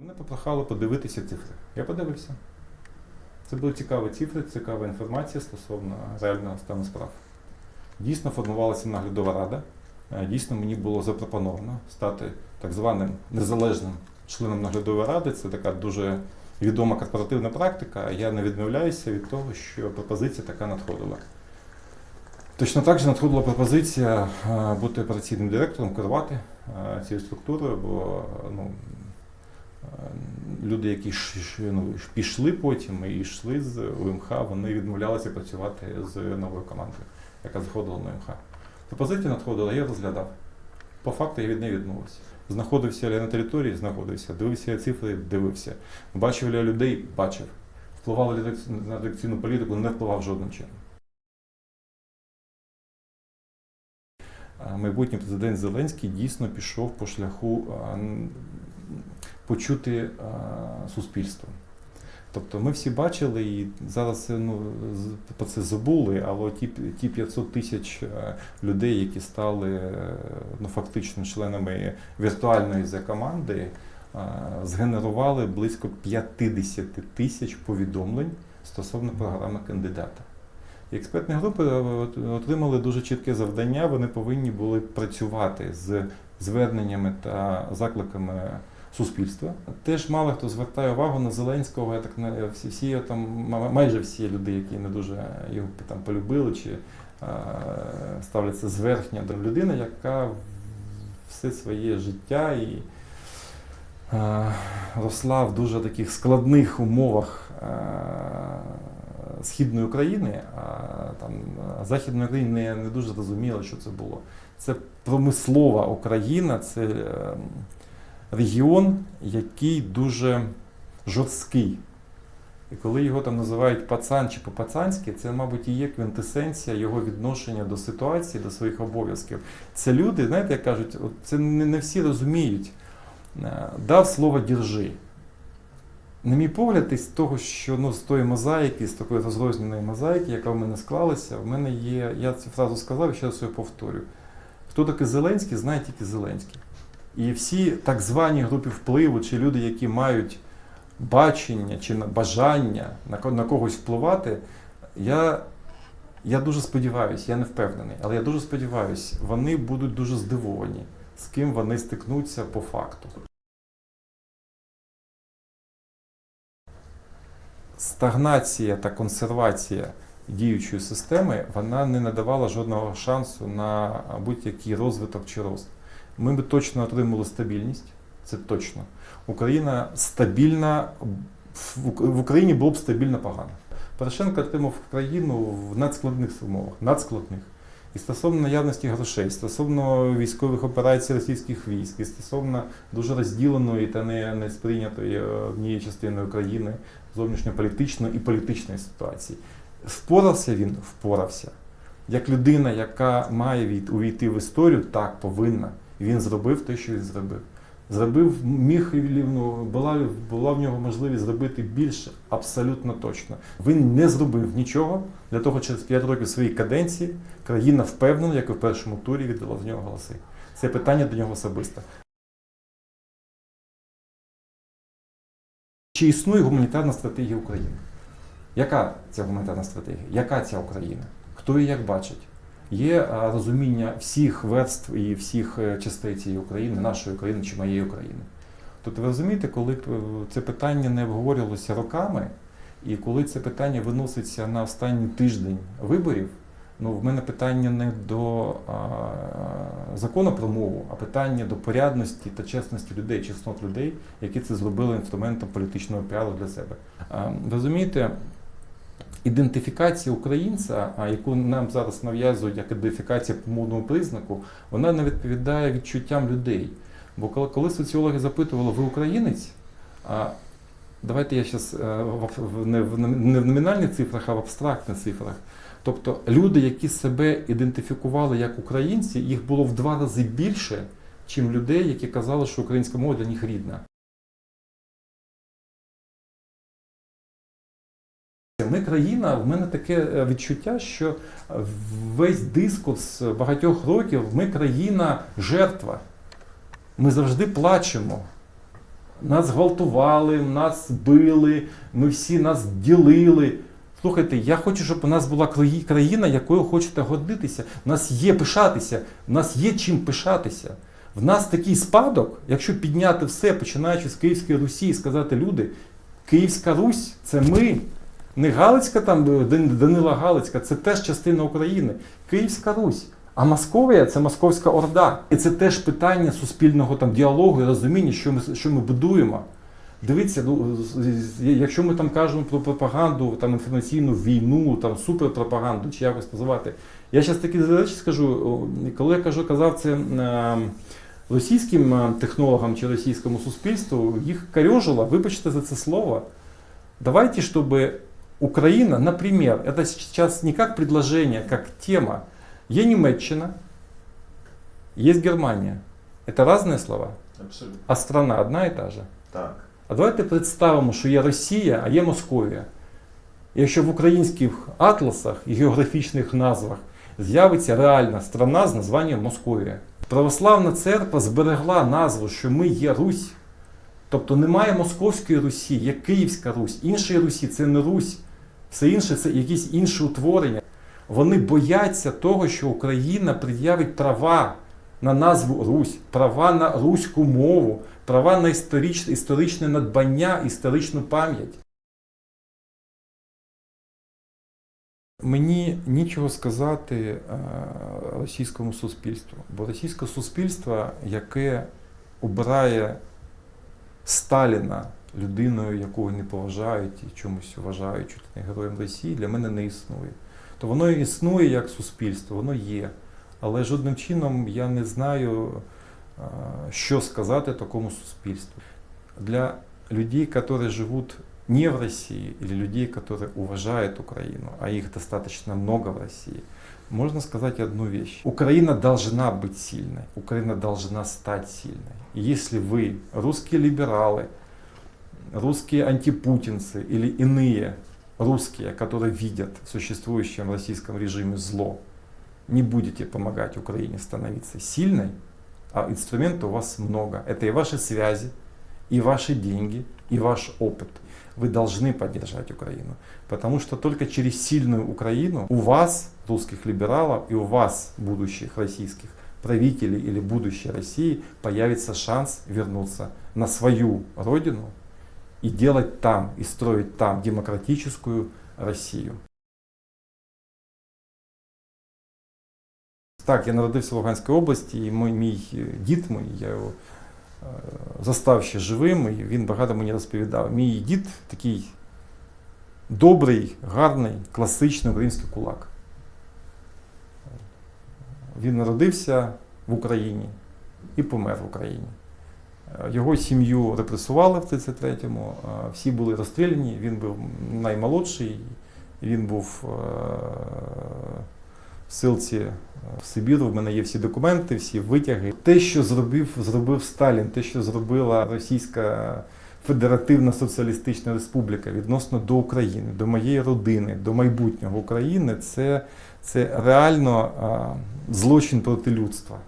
Мене попрохали подивитися цифри. Я подивився. Це були цікаві цифри, цікава інформація стосовно реального стану справ. Дійсно формувалася наглядова рада. Е, Дійсно, мені було запропоновано стати так званим незалежним членом наглядової ради. Це така дуже відома корпоративна практика. Я не відмовляюся від того, що пропозиція така надходила. Точно так же надходила пропозиція е, бути операційним директором, керувати е, цією структурою, бо ну, люди, які ну, пішли потім і йшли з УМХ, вони відмовлялися працювати з новою командою, яка заходила на УМХ. Пропозиція надходила, я розглядав. По факту я від неї відмовився. Знаходився я на території, знаходився, дивився я цифри, дивився. Бачив я людей, бачив. Впливав ли на редакційну політику, не впливав жодним чином. Майбутній президент Зеленський дійсно пішов по шляху почути а, суспільство. Тобто ми всі бачили і зараз ну, про це забули, але ті, ті 500 тисяч е, людей, які стали е, ну, фактично членами віртуальної команди, е, згенерували близько 50 тисяч повідомлень стосовно програми кандидата. І експертні групи е, отримали дуже чітке завдання. Вони повинні були працювати з зверненнями та закликами суспільства. Теж мало хто звертає увагу на Зеленського. Я так не всі, всі там майже всі люди, які не дуже його там полюбили чи е, ставляться зверхня до людини, яка все своє життя і е, росла в дуже таких складних умовах. е, Східної України, а там е, Західної України не, не дуже зрозуміло, що це було. Це промислова Україна, це е, регіон, який дуже жорсткий. І коли його там називають пацан чи по-пацанськи, це, мабуть, і є квінтесенція його відношення до ситуації, до своїх обов'язків. Це люди, знаєте, як кажуть, от це не, всі розуміють. Е, Дав слово держи. На мій погляд, із того, що ну, з тої мозаїки, з такої розрозненої мозаїки, яка в мене склалася, в мене є, я цю фразу сказав, і ще раз її повторю. Хто такий Зеленський, знає тільки Зеленський. І всі так звані групи впливу, чи люди, які мають бачення чи бажання на, на когось впливати, я, я дуже сподіваюся, я не впевнений, але я дуже сподіваюся, вони будуть дуже здивовані, з ким вони стикнуться по факту. Стагнація та консервація діючої системи вона не надавала жодного шансу на будь-який розвиток чи рост. Ми би точно отримали стабільність, це точно. Україна стабільна, в Україні було б стабільно погано. Порошенко отримав країну в надскладних умовах, надскладних. І стосовно наявності грошей, стосовно військових операцій російських військ, і стосовно дуже розділеної та не, не сприйнятої е, однією частиною країни зовнішньополітичної і політичної ситуації. Впорався він, впорався. Як людина, яка має увійти в історію, так повинна. Він зробив те, що він зробив. Зробив, міг і, ну, була, була в нього можливість зробити більше, абсолютно точно. Він не зробив нічого для того, через 5 років своєї каденції країна впевнена, як і в першому турі віддала в нього голоси. Це питання до нього особисто. Чи існує гуманітарна стратегія України? Яка ця гуманітарна стратегія? Яка ця Україна? Хто її як бачить? Є розуміння всіх верств і всіх е, частей цієї України, нашої України чи моєї України. Тобто ви розумієте, коли е, це питання не обговорювалося роками, і коли це питання виноситься на останній тиждень виборів, ну в мене питання не до а, закону про мову, а питання до порядності та чесності людей, чеснот людей, які це зробили інструментом політичного піару для себе. А, розумієте, ідентифікація українця, яку нам зараз нав'язують як ідентифікація по мовному признаку, вона не відповідає відчуттям людей. Бо коли, соціологи запитували, ви українець? Давайте я зараз не, в- не в номінальних цифрах, а в абстрактних цифрах. Тобто люди, які себе ідентифікували як українці, їх було в два рази більше, чим людей, які казали, що українська мова для них рідна. Ми країна, в мене таке е, відчуття, що весь дискурс багатьох років ми країна жертва. Ми завжди плачемо. нас гвалтували, нас били, ми всі нас ділили. Слухайте, я хочу, щоб у нас була країна, якою хочете гордитися. У нас є пишатися, у нас є чим пишатися. В нас такий спадок, якщо підняти все, починаючи з Київської Русі, і сказати люди, Київська Русь це ми. Не Галицька там Данила Галицька, це теж частина України. Київська Русь. А Московія це Московська Орда. І це теж питання суспільного там діалогу і розуміння, що ми, що ми будуємо. Дивіться, ну, якщо ми там кажемо про пропаганду, там інформаційну війну, там суперпропаганду, чи якось називати. Я зараз такі речі скажу, коли я кажу, казав це е, російським е, технологам чи російському суспільству, їх корьожило, вибачте за це слово. Давайте, чтобы Украина, например, это сейчас не как предложение, как тема. Є Німеччина, есть Германия. Это разные слова, Абсолютно. а страна одна і та же. Так. А давайте представимо, що є Росія, а є Московія. І Якщо в українських атласах і географічних назвах з'явиться реальна страна з названням Московія. Православна церква зберегла назву, що ми є Русь. Тобто немає Московської Русі, є Київська Русь. Іншої Русі це не Русь. Все інше це якісь інші утворення. Вони бояться того, що Україна пред'явить права на назву Русь, права на руську мову, права на історичне, історичне надбання, історичну пам'ять. Мені нічого сказати е, російському суспільству, бо російське суспільство, яке обирає Сталіна людиною, яку не поважають і чомусь вважають чуть не героєм Росії, для мене не існує. То воно існує як суспільство, воно є. Але жодним чином я не знаю, що сказати такому суспільству. Для людей, которые живут не в России, или людей, которые уважают Украину, а их достаточно много в России, можно сказать одну вещь. Украина должна быть сильной, Украина должна стать сильной. И если вы, русские либералы, русские антипутинцы или иные русские, которые видят в существующем российском режиме зло, не будете помогать Украине становиться сильной, а инструментов у вас много. Это и ваши связи, и ваши деньги, и ваш опыт. Вы должны поддержать Украину. Потому что только через сильную Украину у вас, русских либералов, и у вас, будущих российских правителей или будущей России, появится шанс вернуться на свою родину и делать там, и строить там демократическую Россию. Так, я народився в Луганській області, і мій, мій е, дід, мій, я його е, застав ще живим, і він багато мені розповідав. Мій дід такий добрий, гарний, класичний український кулак. Він народився в Україні і помер в Україні. Його сім'ю репресували в 33-му, е, всі були розстріляні, він був наймолодший, він був е, в силці е, в Сибіру. В мене є всі документи, всі витяги. Те, що зробив, зробив Сталін, те, що зробила Російська Федеративна Соціалістична Республіка відносно до України, до моєї родини, до майбутнього України, це, це реально злочин проти людства.